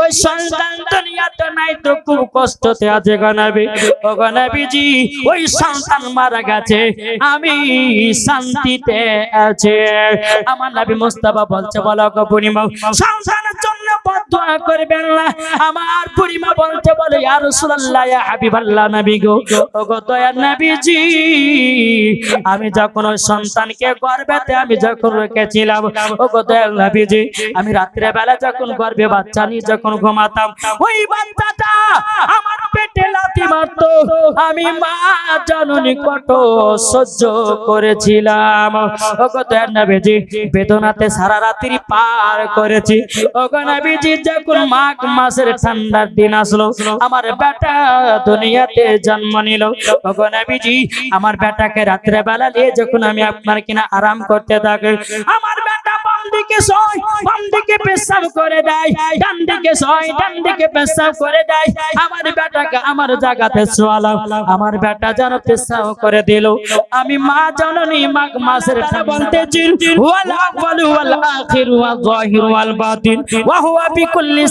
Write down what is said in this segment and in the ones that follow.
ওই সন্তান দুনিয়াতে নাই তো খুব কষ্টতে আছে গনাবি ও গনাবিজি ওই সন্তান মারা গেছে, আমি শান্তিতে আছে। আমার নবী মুস্তাফা বলছে, বলো গো পূর্ণিমা সন্তানের জন্য বদুয়া করবেন না। আমার পূর্ণিমা বলছে বলে গো। আমি যখন ওই সন্তানকে আমি যখন রেখেছিলাম আমি রাত্রে বেলা যখন বাচ্চা নিয়ে যখন ঘুমাতাম, ওই বাচ্চাটা আমার পেটে মারতো। আমি মা জননী কত সহ্য করেছিলাম। ও গো দয়াল নবীজি, বেদনাতে সারা রাত্রি পার করেছি। ও গো নবীজি যখন মাঘ মাসের ঠান্ডার দিন আসলো, আমার বেটা দুনিয়াতে জন্ম নিল। ও গো আমার বেটাকে রাত্রে বেলা নিয়ে যখন আমি আপনার কিনা আরাম করতে থাকি, আমার দিকে সয় বাম দিকে পেশাব করে দেয়। ডান দিকে সয় ডান দিকে পেশাব করে দেয়। আমার বেটাকে আমার জায়গাতে শোয়ালাম আমার বেটা যেন পেশাব করে দিল। আমি মা জননী মাঘ মাসের টা বলতেছি। ওয়াল আখিরু ওয়াল বাতিন। ওয়া হুয়া বিকুল্লি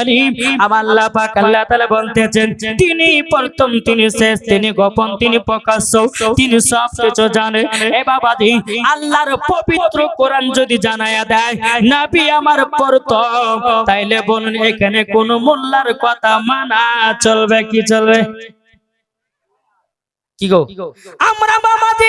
আলিম। আমার আল্লাহ পাক আল্লাহ তাআলা বলতেছেন, তিনি প্রথম, তিনি শেষ, তিনি গোপন, তিনি প্রকাশ্য, তিনি সব কিছু জানে। এ বাবাজি, আল্লাহর পবিত্র কোরআন যদি জানায়া দেয়। নাবি আমার প্রথম তাইলে বলুন এখানে কোন মোল্লার কথা মানা চলবে কি চলবে? কি গো? আমরা বাবাজি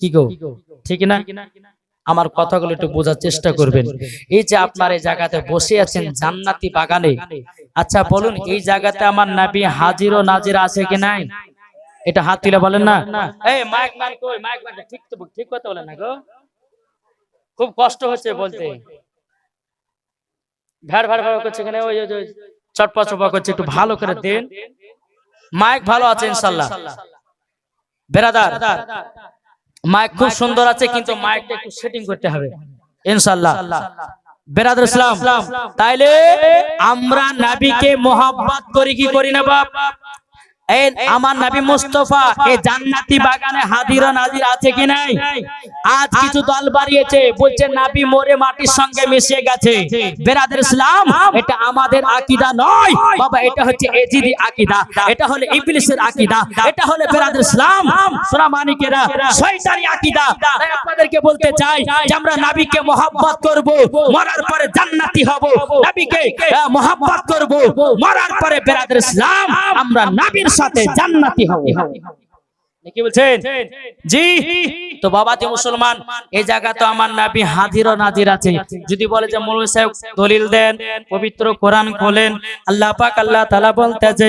কি গো? ঠিক না? আমার কথাগুলো একটু বোঝার চেষ্টা করবেন। এই যে আপনার এই জায়গাতে বসে আছেন জান্নাতি বাগানে আচ্ছা বলুন, এই জায়গাতে আমার নাবি হাজির ও নাজির আছে কি নাই? এটা হাত তুলে বলেন না। এই, মাইক ম্যান কই? মাইক ম্যান ঠিক তো, ঠিক কথা বলেন না গো। খুব কষ্ট হচ্ছে বলতে। ভ্যাড় ভ্যাড় ভ্যাড় করছে এখানে, ওই চটপা চপা করছে, একটু ভালো করে দেন। মাইক ভালো আছে ইনশাল্লাহ। বেরাদার মাইক খুব সুন্দর আছে কিন্তু মাইকটা একটু সেটিং করতে হবে। ইনশাআল্লাহ। বেরাদার ইসলাম তাইলে আমরা নাবিকে মোহাব্বত করি কি করি না বাপ? আমার নবী মুস্তফা এই জান্নাতি বাগানে হাজির নাজির আছে কি নাই? আজ কিছু দল বাড়িয়েছে বলছে নাবি মরে মাটির সঙ্গে মিশে গেছে। বেরাদের ইসলাম এটা আমাদের আকীদা নয়। বাবা এটা হচ্ছে এজিদি আকীদা এটা হলো ইবলিসের আকীদা এটা হলো বেরাদের ইসলাম। সোনা শয়তানি আকীদা। তাই আপনাদেরকে বলতে চাই যে আমরা নবীকে মোহাব্বত করব মরার পরে জান্নাতি হব। নবীকে মোহাব্বত করব মরার পরে বেরাদের ইসলাম। আমরা নবীর সাথে জান্নাতি হবে কি বলছেন? জি। তো বাবা যে মুসলমান এই জায়গা তো আমার নাবি হাজির ও নাজির আছে। যদি বলে যে মৌলভী সাহেব দলিল দেন পবিত্র কোরআন খোলেন আল্লাহ পাক আল্লাহ তাআলা বলতেছে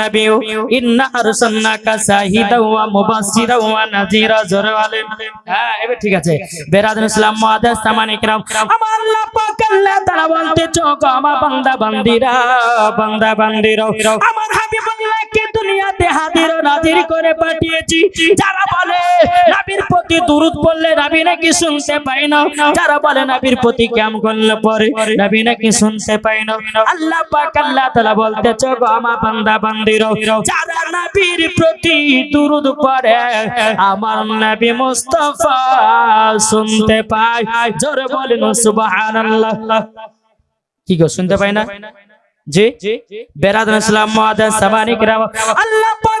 নাবিয়্যু ইন্না আরসালনাকা শাহিদাও ওয়া মুবাশশিরাও ওয়া নাযীরা জোরে বলেন হ্যাঁ এবার ঠিক আছে। বেরাদুল ইসলাম মুআদ্দাস সামান ইকরাম। আমার আল্লাহ পাক আল্লাহ তাআলা বলতেছে গো আমার বান্দা, বান্দিরা বান্দা বান্দিরা আমার হাজির নাজির করে পাঠিয়েছি। যারা বলে নবীর প্রতি নবী নাকি শুনতে পায় না। যারা বলে প্রতি করলে পরে নাকি শুনতে পায় না। আল্লাহ পাক আল্লাহ তাআলা আমার বান্দা, বান্দিরা, যারা প্রতি দুরূদ পড়ে, আমার নবী মুস্তাফা শুনতে পায়। জোরে বলেন, সুবহানাল্লাহ। কি গো, শুনতে পায় না? জি বেরাদুল ইসলাম মুআদ্দাস সামানিক রাম আল্লাহ পাক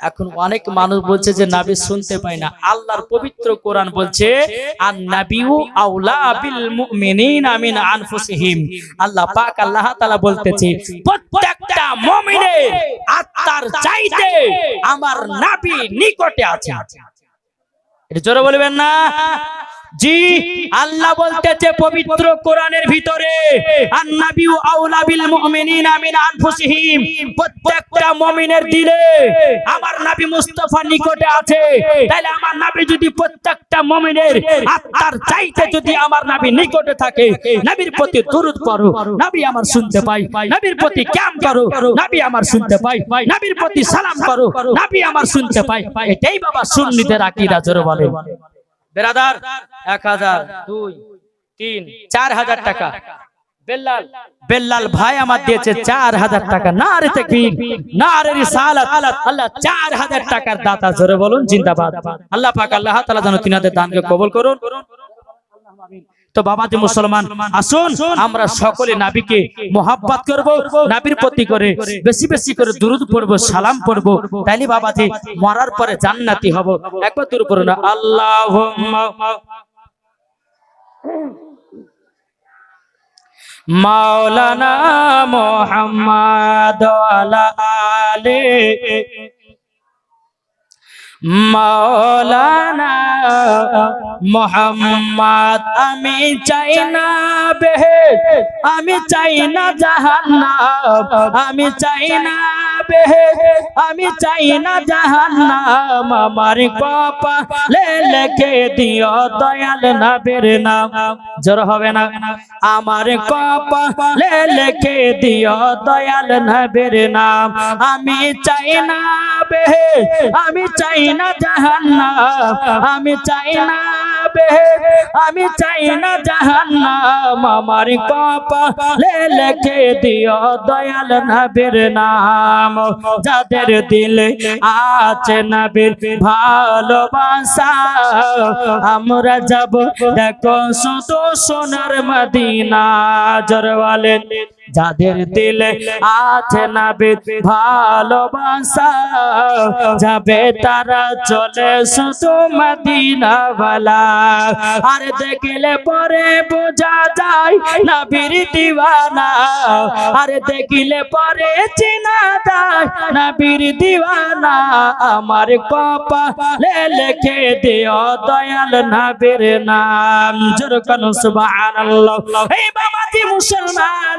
এখন অনেক মানুষ বলছে যে নাবি শুনতে পায় না। আল্লাহর পবিত্র কোরআন বলছে আর নাবিউ আউলা বিল মুমিনিন আমিন আনফুসিহিম। আল্লাহ পাক আল্লাহ তাআলা বলতেছে প্রত্যেকটা মুমিনের আত্মার চাইতে আমার নাবি নিকটে আছে। এটা জোরে বলবেন না? জি, আল্লাহ বলতেছে পবিত্র কোরআনের ভিতরে, আন্নাবিউ আউলা বিল মুমিনিনা মিন আনফুসিহিম, প্রত্যেকটা মুমিনের দিলে আমার নবী মুস্তাফা নিকটে আছে। তাহলে আমার নবী যদি প্রত্যেকটা মুমিনের আত্মার চাইতে যদি আমার নবী নিকটে থাকে, নবীর প্রতি দরুদ পড়ো, নবী আমার শুনতে পাই নবীর প্রতি ক্যাম করো, নবী আমার শুনতে পাই নবীর প্রতি সালাম করো, নবী আমার শুনতে পাই এটাই বাবা সুন্নিতের আকীদা, জোরে বলে বেরাদার, এক হাজার, দুই, তিন, চার হাজার টাকা। বেল্লাল বেল্লাল ভাই আমার দিয়েছে চার হাজার টাকা। না রে তাকবীর না আল্লাহ চার হাজার টাকার দাতা, জোরে বলুন, জিন্দাবাদ। আল্লাহ পাক আল্লাহ তালা যেন তিনাদের দানকে কবুল করুন। তো বাবাজি মুসলমান আসুন আমরা সকলে নাবিকে মোহাব্বত করব নাবির প্রতি করে বেশি বেশি করে দুরুদ পড়ব সালাম পড়ব। তাইলে বাবাজি মরার পরে জান্নাতি হব। একবার দূর পড়ুন আল্লাহ মাওলানা মোহাম্মদ আলা আলে। মাওলানা মোহাম্মদ আমি চাই না বেহে আমি চাই না জাহান্নাম আমি চাই না বেহে আমি চাই না জাহান্নাম, আমার কপা লে, লেখে দিও দয়াল নবীর নাম। জোর হবে না? আমার কপা লে, লেখে দিও দয়াল নবীর নাম। আমি চাই না বেহে আমি চাই না জাহান্নাম। আমি চাই না আমি চাই না জাহান্নাম। আমার কপালে লেখে দিও দয়াল নবীর নাম। যাদের দিলে আছে নবীর ভালোবাসা। আমরা যাব দেখো শুধু সোনার মদিনা জরওয়ালে যাদের দিলে আছে নবীর ভালোবাসা, যাবে তারা চলে শুধু মদিনা বালা আর দেখলে পরে বোঝা যায় নবীর দিওয়ানা। আর দেখলে পরে চিনা যায় নবীর দিওয়ানা। আমার কপা লেখে দিও দয়াল না নবীর নাম। জোরকান সুবহানাল্লাহ। এই বাবাজি মুসলমান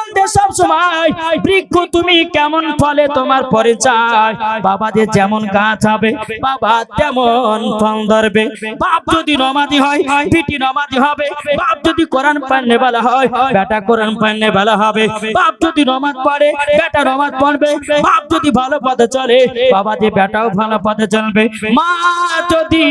বলতে সব সময়, বৃক্ষ তুমি কেমন ফলে তোমার পরিচয় বাবা যে যেমন গাছ হবে, বাবা তেমন ফল ধরবে। বাপ যদি নমাদি হয় বিটি নমাদি হবে। বাপ যদি কোরআন পান্নে বেলা হয়, বেটা কোরআন পান্নে বেলা হবে। বাপ যদি নমাজ পড়ে, বেটা নমাজ পড়বে। বাপ যদি ভালো পথে চলে, বাবা যে বেটাও ভালো পথে চলবে। মা যদি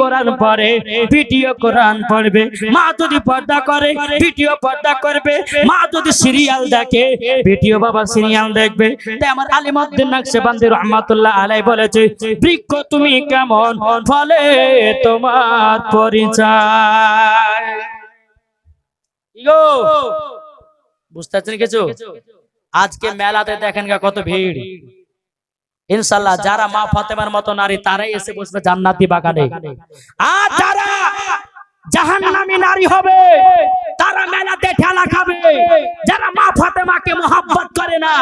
কোরআন পড়ে ভিডিও কোরআন পড়বে। মা যদি পর্দা করে ভিডিও পর্দা করবে। মা যদি সিরিয়াল দেখে ভিডিও বাবা সিরিয়াল দেখবে। তাই আমার আলিমউদ্দিন নকশবন্দি রহমাতুল্লাহ আলাই বলেছে, বৃক্ষ তুমি কেমন? ফলে তোমার পরিচয়। বুঝতে পারছেন কিছু? আজকে মেলাতে দেখেন কত ভিড়। ইনশাল্লাহ যারা মা ফাতেমার মতো নারী, তারাই এসে বসবে জান্নাতি বাগানে। আর যারা জাহান্নামী নারী হবে, তারা মেলাতে ঠেলা খাবে। যারা মা ফাতেমাকে মোহাব্বত করে না,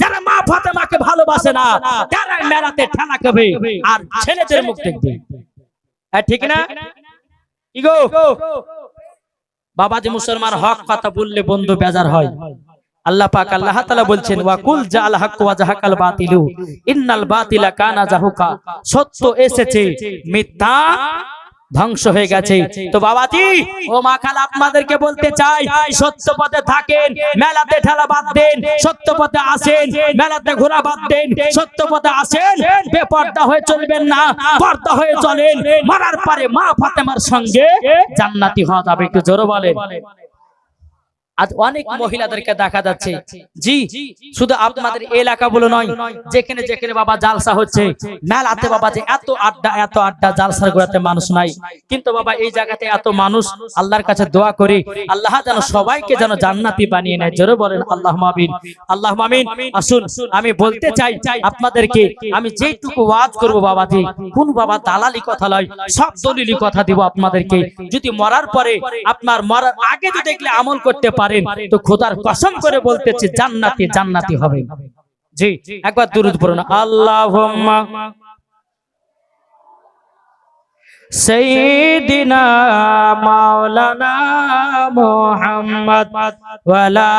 যারা মা ফাতেমাকে ভালোবাসে না তারা মেলাতে ঠেলা খাবে আর ছেলেদের মুখ দেখবে। ঠিক না? ইগো বাবা যে মুসলমান হক কথা বললে বন্ধু বেজার হয়। আল্লাহ পাক আল্লাহ তাআলা বলছেন ওয়া কুল জাল হক ওয়া জাহাকাল বাতিলু, ইন্নাল বাতিলা কানা জাহুকা। সত্য এসেছে, মিথ্যা ধ্বংস হয়ে গেছে। তো বাবাজি ও মা খালা আপনাদেরকে বলতে চাই সত্য পথে থাকেন মেলাতে ঠেলা বাদ দেন সত্য পথে আসেন মেলাতে ঘোরা বাদ দেন সত্য পথে আসেন বেপর্দা হয়ে চলবেন না পর্দা হয়ে চলেন মারার পরে মা ফাতেমার সঙ্গে জান্নাতি হওয়া যাবে একটু জোরে বলেন। আজ অনেক মহিলাদেরকে দেখা যাচ্ছে। জি শুধু আপনাদের এলাকা বলে নয় যেখানে যেখানে বাবা জালসা হচ্ছে মেলাতে বাবা যে এত আড্ডা এত আড্ডা জালসার গোড়াতে মানুষ নাই। কিন্তু বাবা এই জায়গাতে এত মানুষ আল্লাহর কাছে দোয়া করে আল্লাহ যেন সবাইকে যেন জান্নাতি বানিয়ে নেয়। জোরে বলেন আল্লাহ মামিন আল্লাহ মামিন আসুন আমি বলতে চাই আপনাদেরকে আমি যেটুকু ওয়াজ করব বাবাজি কোন বাবা দালালি কথা লয় সব দলিলি কথা দিব আপনাদেরকে যদি মরার পরে আপনার মরার আগে যদি দেখলে আমল করতে পারেন তো খোদার কসম করে বলতেছি জান্নাতি জান্নাতি হবে জি একবার দুরুদ পড়ুন আল্লাহুম্মা سيدنا مولانا محمد وعلى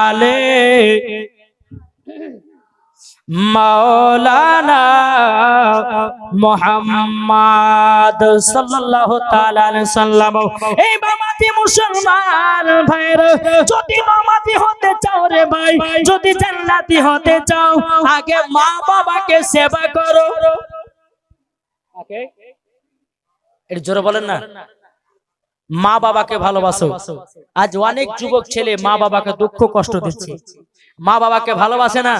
آله মুসলমান যদি হতে চাও জান্নাতি হতে চাও, আগে মা বাবাকে সেবা করো। জোরে বলেন না। মা বাবাকে ভালোবাসো। আজ অনেক যুবক ছেলে মা বাবাকে দুঃখ কষ্ট দিচ্ছে। মা বাবাকে ভালোবাসে না।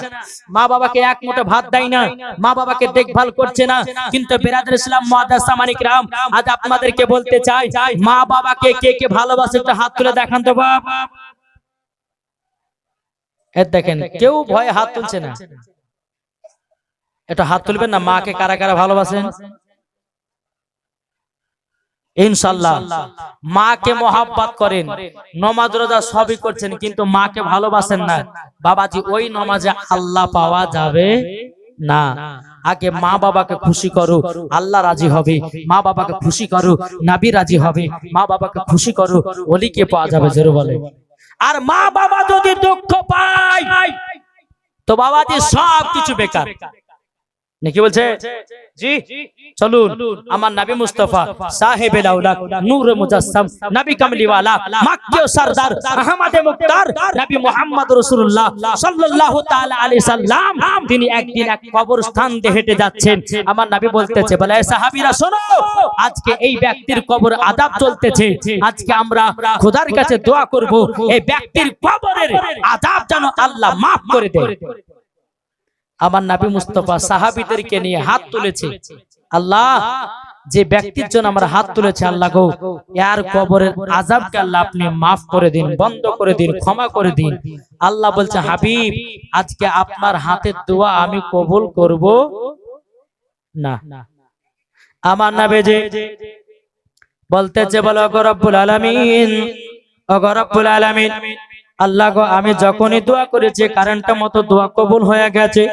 মা বাবাকে এক মুঠো ভাত দেয় না। মা বাবাকে দেখভাল করছে না। কিন্তু বেরাদের ইসলাম মুআদ্দাস সামানিক রাম, আজ আপনাদেরকে বলতে চাই, মা বাবাকে কে কে ভালোবাসে একটু হাত তুলে দেখান তো বাপ। দেখেন, কেউ ভয়ে হাত তুলছে না। এটা হাত তুলবেন না, মাকে কারা কারা ভালোবাসেন? ইনশাল্লাহ। মাকে মহাব্বাত করেন। নমাজ রোজা সবই করছেন কিন্তু মাকে ভালোবাসেন না। বাবাজি ওই নমাজে আল্লাহ পাওয়া যাবে না। আগে মা বাবাকে খুশি করো আল্লাহ রাজি হবে। মা বাবাকে খুশি করো নাবি রাজি হবে। মা বাবাকে খুশি করো অলিকে পাওয়া যাবে জোরে বলে। আর মা বাবা যদি দুঃখ পায় তো বাবাজি সব কিছু বেকার। নাকি বলছে? জি চলুন। আমার নবী মুস্তাফা সাহেব নূর মুজাসসাম নবী কামলিওয়ালা মাক্কি সরদার আহমদ মুক্তার নবী মুহাম্মদ রাসূলুল্লাহ সাল্লাল্লাহু তাআলা আলাইহি সাল্লাম তিনি একদিন এক কবরস্থান দিয়ে হেঁটে যাচ্ছেন। আমার নবী বলতেছে বলে "এ সাহাবীরা শোনো আজকে এই ব্যক্তির কবর আযাব চলতেছে। আজকে আমরা খোদার কাছে দোয়া করব এই ব্যক্তির কবরের আযাব যেন আল্লাহ maaf করে দেয়। আমার নাবি মুস্তফা সাহাবিদেরকে নিয়ে হাত তুলেছে। আল্লাহ, যে ব্যক্তির জন্য আমরা হাত তুলেছে, আল্লাহ গো, এর কবরের আজাবকে আল্লাহ আপনি মাফ করে দিন, বন্ধ করে দিন, ক্ষমা করে দিন। আল্লাহ বলছে, হাবিব, আজকে আপনার হাতের দোয়া আমি কবুল করব না। আমার নাবে যে বলতেছে, বলো গরব্বুল আলামিন ও গরব্বুল আলামিন আল্লাহ গো, আমি যখনই দোয়া করেছি কারেন্টটা মতো দোয়া কবুল হয়ে গেছে।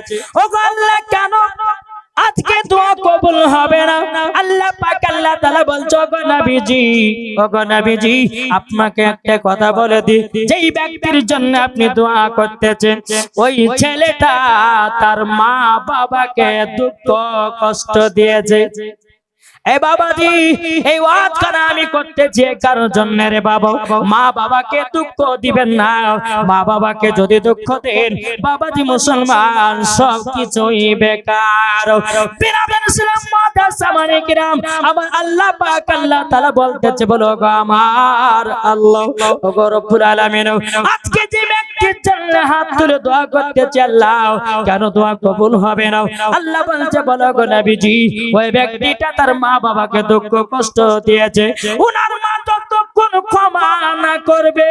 ও আল্লাহ, কেন? আজকে দোয়া কবুল হবে না। আল্লাহ পাক, আল্লাহ তাআলা বলছো গো নবীজি ও গো নবীজি, আপনাকে একটা কথা বলে দি যেই ব্যক্তির জন্য আপনি দোয়া করতেছেন, ওই ছেলেটা তার মা বাবাকে দুঃখ কষ্ট দিয়েছে। এ বাবাজি, এই ওয়াজখানা আমি করতেছি কারোর জন্য রে বাবা? মা বাবাকে দুঃখ দিবেন না। মা বাবাকে যদি দুঃখ দেন, বাবাজি মুসলমান, সব কিছুই বেকার। বিরাবেন ইসলাম মাদ্রাসা মানে কিরাম, আমার আল্লাহ পাক আল্লাহ তাআলা বলতেছে, বলো গো আমার আল্লাহ গো রব্বুল আলামিন, আজকে যে ব্যক্তির জন্য হাত তুলে দোয়া করতেছে আল্লাহ, কেন দোয়া কবুল হবে না? আল্লাহ বলছে, বলো গো নবীজি, ওই ব্যক্তিটা তার মা বাবাকে দুঃখ কষ্ট দিয়েছে। উনার না করবে,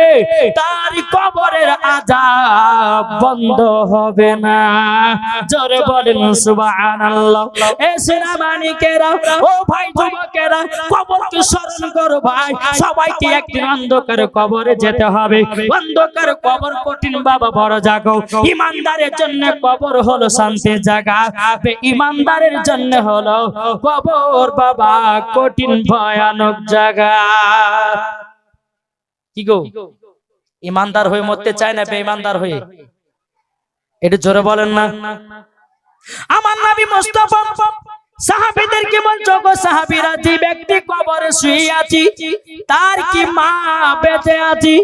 তার কবরের আজাব বন্ধ হবে না। জোরে বলেন, সুবহানাল্লাহ। এ সেনাবাহিনীকেরা, ও ভাই যুবকেরা, কবরকে স্মরণ করো ভাই। সবাইকে একদিন অন্ধকার কবরে যেতে হবে। অন্ধকার কবর কঠিন বাবা, বড় জাগো। ইমানদারের জন্য কবর হলো শান্তির জায়গা। ইমানদারের জন্য হলো কবর বাবা, কঠিন ভয়ানক জায়গা। কি গো? ইমানদার হয়ে মরতে চায় না বেঈমানদার হয়ে? এটা জোরে বলেন না। আমার নবী মুস্তাফা সাহাবীদেরকে বলছো গো, সাহাবীরা যে ব্যক্তি কবরে শুয়ে আছি তার কি মা বেঁচে আছে?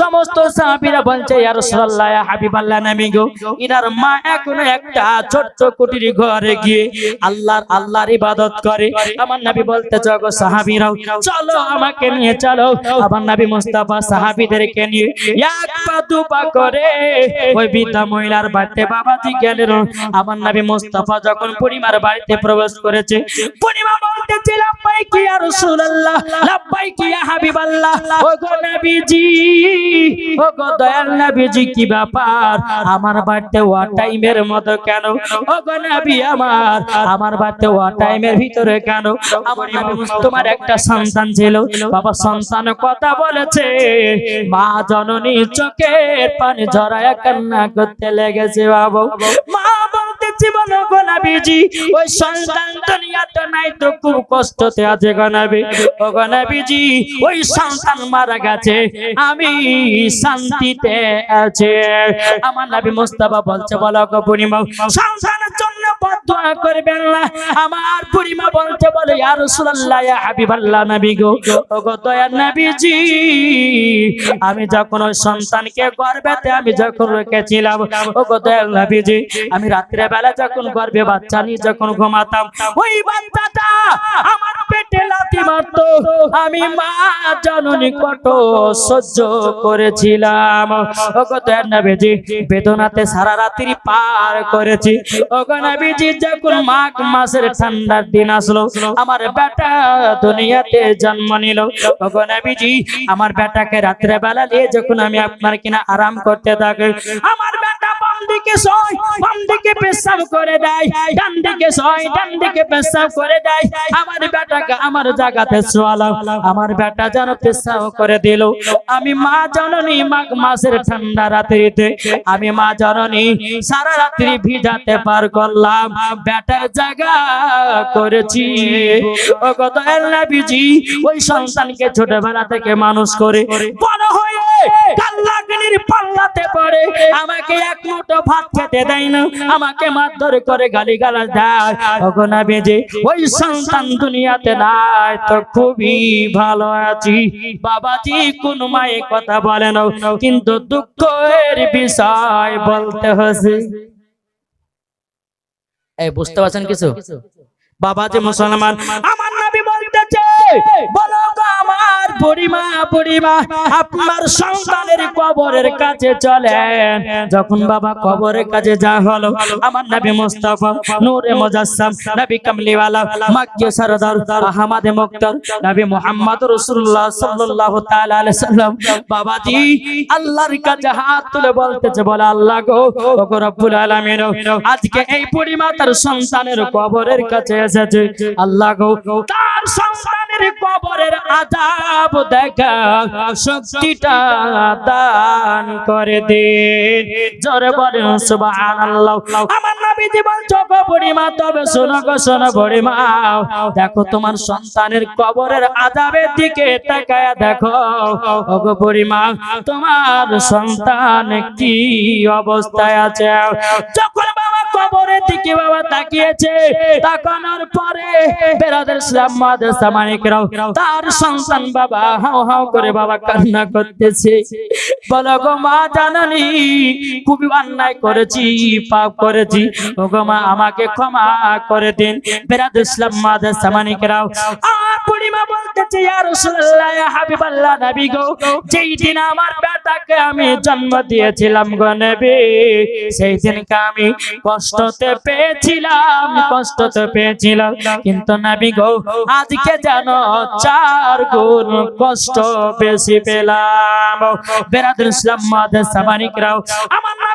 সমস্ত সাহাবীরা বলছে ইয়া রাসূলুল্লাহ ইয়া হাবিবাল্লাহ নবী গো। ইনার মা এখন একটা ছোট্ট কুটির ঘরে গিয়ে আল্লাহর আল্লাহর ইবাদত করে। আমার নবী বলতে গো সাহাবীরাও চলো আমাকে নিয়ে চলো। আমার নবী মুস্তাফা সাহাবীদেরকে নিয়ে এক পা দু পা করে ওই বৃদ্ধা মহিলার বাড়িতে বাবাজি গেলেন। আমার নবী মুস্তাফা যখন পরিমার বাড়িতে প্রবেশ করেছে পরিমা বলতেছে লাব্বাইক ইয়া রাসূলুল্লাহ লাব্বাইক ইয়া তোমার একটা সন্তান ছিল। বাবা সন্তান কথা বলেছে। মা জননী চোখের পানি ঝরায় কান্না করতে লেগেছে বাবা। মা বলতেছি বলো ওই সন্তান নাই তো খুব কষ্টতে আছে ও ওই সন্তান মারা গেছে। আমি শান্তিতে আছে। আমার বলছে, বলো গো পূর্ণিমা সন্তানের জন্য করবেন না। আমার পূর্ণিমা বলতে বলে, ইয়া রাসূলুল্লাহ, ইয়া হাবিবাল্লাহ গো। ও গো আমি যখন ওই সন্তানকে গর্ভেতে আমি যখন রেখেছিলাম, ও গো দয়াল আমি রাত্রে বেলা যখন গর্ভে বাচ্চা নিয়ে যখন ঘুমাতাম ওই বাচ্চাটা আমার পেটে লাথি মারতো। আমি মা জননী কত সহ্য করেছিলাম। ও গো দয়াল নবীজি বেদনাতে সারা রাত্রি পার করেছি। ও গো নবীজি যখন মাঘ মাসের ঠান্ডার দিন আসলো আমার বেটা দুনিয়াতে জন্ম নিল। ও গো নবীজি আমার বেটাকে রাত্রে বেলা নিয়ে যখন আমি আপনার কিনা আরাম করতে থাকি আমার দিকে সয় বাম দিকে পেশাব করে দেয়। ডান দিকে সয় ডান দিকে পেশাব করে দেয়। আমার বেটাকে আমার জায়গাতে শোয়ালাম আমার বেটা যেন পেশাব করে দিল। আমি মা জননী মাঘ মাসের ঠান্ডা রাত্রিতে, আমি মা জননী সারা রাত্রি ভিজাতে পার করলাম। বেটার জায়গা করেছি। ও কত বিজি ওই সন্তানকে ছোটবেলা থেকে মানুষ করে, বড় হয়ে কাল্লাগনির পাল্লাতে পড়ে আমাকে এক মুঠো ভাত খেতে দেয় না। আমাকে মারধর করে গালি গালাজ দেয় বেজে ওই সন্তান দুনিয়াতে নাই তো খুবই ভালো আছি। বাবাজি কোন মায়ে কথা বলে না কিন্তু দুঃখের বিষয় বলতে হচ্ছে এই বুঝতে পারছেন কিছু? বাবা যে মুসলমান আমার নবী বলো আমার পরিমা পরিমা আপনার সন্তানের কবরের কাছে চলেন। যখন বাবা কবরের কাছে যা হলো, আমার নবী মুস্তাফা, নূরে মুজাসসাম, নবী কামলিওয়ালা মাক্কি সরদার, আহমদ মুক্তার, নবী মুহাম্মদ রাসূলুল্লাহ সাল্লাল্লাহু তাআলা আলাইহি সাল্লাম, বাবাজি, আল্লাহর কাছে হাত তুলে বলতেছে, বলে, আল্লাহ গো ও গো রব্বুল আলামিন, আজকে এই পরিমা তার সন্তানের কবরের কাছে এসেছে। আল্লাহ গো, তার সন্তানের কবরের আযাব দেখা দান করে দিন। জোরে সুবহানাল্লাহ। আমার বলছো গো পরিমা তবে শোনো গো, শোনো দেখো, তোমার সন্তানের কবরের আযাবের দিকে তাকায় দেখো। ও গো পরিমা তোমার সন্তান কি অবস্থায় আছে? যখন দিকে বাবা তাকিয়েছে? তাকানোর পরে বেরাদের ইসলাম মাদ্রাসা মানিকরাও তার সন্তান বাবা হাও হাও করে বাবা কান্না করতেছে। বলো গো মা জাননি, খুবই অন্যায় করেছি, পাপ করেছি। ও গো মা, আমাকে ক্ষমা করে দিন। বেরাদের ইসলাম মাদ্রাসা মানিকরাও আর পরিমা বলতেছে, ইয়া রাসূলুল্লাহ, ইয়া হাবিবাল্লাহ নবী গো, যেই দিন আমার বেটাকে আমি জন্ম দিয়েছিলাম গো নবী, সেই দিনকে আমি কষ্টতে পেয়েছিলাম, কষ্ট তো পেয়েছিলাম। কিন্তু নাবি গো, আজকে যেন চার গুণ কষ্ট বেশি পেলাম। বেরাদুল ইসলাম মাদ্রাসা মানিকরাও আমার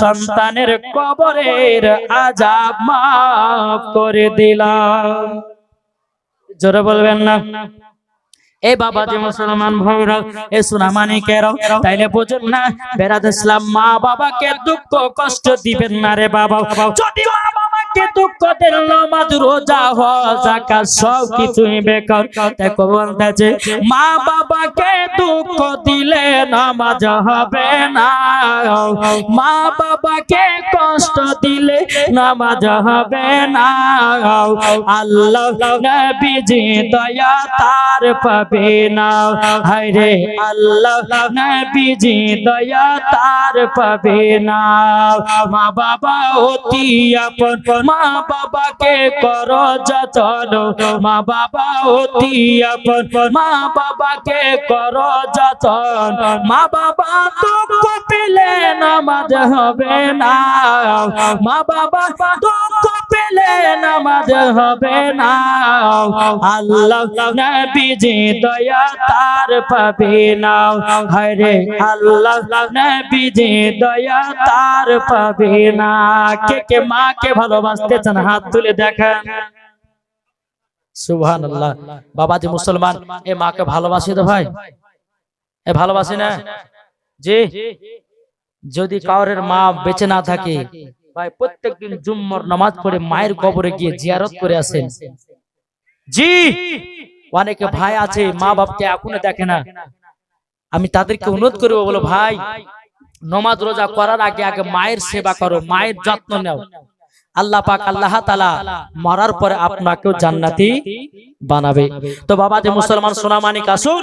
সন্তানের কবরের আজাব মাফ করে দিলাম। জোরে বলবেন না? এই বাবা যে মুসলমান ভাইরা, এ কে তাইলে বুঝুন না ইসলাম মা বাবাকে দুঃখ কষ্ট দিবেন না রে বাবা। যদি মা দুঃখ দেন নামাজ, রোজা, হজ, যাকাত সব কিছুই বেকার। দেখো বলতেছে মা বাবাকে দুঃখ দিলে নামাজ হবে না। মা বাবাকে কষ্ট দিলে নামাজ হবে না। আল্লাহ নবীজি দয়া তার পাবে না। হায়রে আল্লাহ নবীজি দয়া তার পাবে না। মা বাবা অতি আপন। মা বাবাকে কর যতন। মা বাবা অতি আপন। মা বাবাকে কর যতন। মা বাবা দুঃখ পেলে নামাজ হবে না। মা বাবা দুঃখ নামাজ হবে না। আল্লাহ নবীজি দয়া তার পাবে না। হরে আল্লাহ নবীজি দয়া তার পাবে না। কে কে ভালোবাসতে চান হাত তুলে দেখেন। সুবহান আল্লাহ বাবাজি মুসলমান, এ মাকে ভালোবাসি তো ভাই? এ ভালোবাসি না? জি। যদি কাউরের মা বেঁচে না থাকে ভাই প্রত্যেকদিন জুম্মর নামাজ পড়ে মায়ের কবরে গিয়ে জিয়ারত করে আসেন। জি! অনেকে ভাই আছে মা বাপকে এখনও দেখে না। আমি তাদেরকে অনুরোধ করব বলো ভাই নমাজ রোজা করার আগে আগে মায়ের সেবা করো মায়ের যত্ন নাও। আল্লাহ পাক আল্লাহ তালা মরার পরে আপনাকেও জান্নাতি বানাবে। তো বাবা যে মুসলমান সোনামানিক আসুন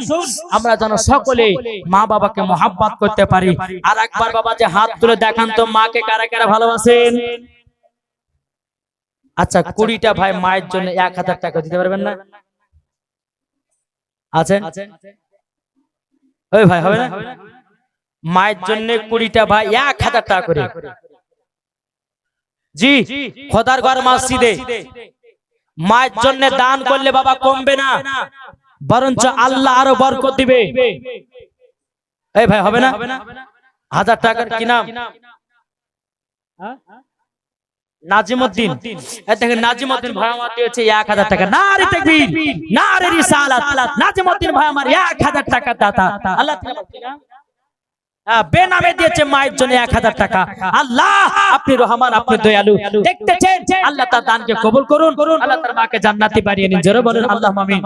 আমরা যেন সকলে মা বাবাকে মহাব্বত করতে পারি। আর একবার বাবা যে হাত তুলে দেখান তো মাকে কারা কারা ভালোবাসেন? আচ্ছা কুড়িটা ভাই মায়ের জন্য এক হাজার টাকা দিতে পারবেন না? আছেন ওই ভাই হবে না? মায়ের জন্য কুড়িটা ভাই এক হাজার টাকা করে। জি খোদার ঘর মসজিদে। মায়ের জন্য দান করলে বাবা কমবে না। বরঞ্চ আল্লাহ আরও বরকত দিবে। এই ভাই হবে না? হাজার টাকার কি নাম? দেখেন নাজিমুদ্দিন ভাই আমার দিয়েছে এক হাজার টাকা। তাকবীর রিসালাত। ভাই আমার টাকা দাতা। আল্লাহ তাআলা? হ্যাঁ, বেনামে দিয়েছে মায়ের জন্য এক হাজার টাকা। আল্লাহ, আপনি রহমান, আপনি দয়ালু। দেখতেছেন? আল্লাহ তার দানকে কবুল করুন। করুন আল্লাহ তার মাকে জান্নাতি বানিয়ে নিন। জোরে বলুন, আল্লাহ আমিন।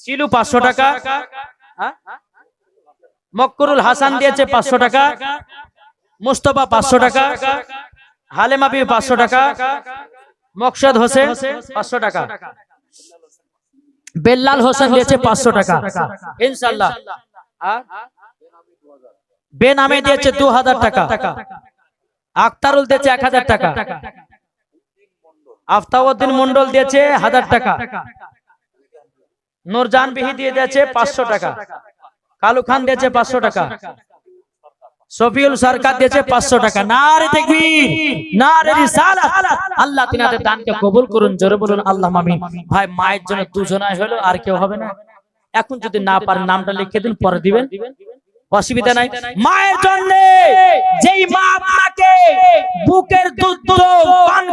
সিলু পাঁচশো টাকা। হ্যাঁ? মক্করুল হাসান দিয়েছে পাঁচশো টাকা। মুস্তফা পাঁচশো টাকা। হালেমা বিবি পাঁচশো টাকা। মকসদ হোসেন পাঁচশো টাকা। বেল্লাল হোসেন দিয়েছে পাঁচশো টাকা। ইনশাল্লাহ আর বেনামে দিয়েছে দু হাজার টাকা। আক্তারুল দিয়েছে এক হাজার টাকা। আফতাউদ্দিন মন্ডল দিয়েছে হাজার টাকা। নূরজান বিহি দিয়ে দিয়েছে পাঁচশো টাকা। কালু খান দিয়েছে পাঁচশো টাকা। শফিউল সরকার দিয়েছে পাঁচশো টাকা। না রে দেখবীর না রে রিসালাত। আল্লাহ তিনাদের দানকে কবুল করুন জোরে বলুন আল্লাহ আমিন ভাই মায়ের জন্য দুজনাই হলো আর কেউ হবে না। এখন যদি না পারেন নামটা লিখে দিন পরে দিবেন। অসুবিধা নাই। মায়ের জন্য যেই মা আপনাকে বুকের দুধ পান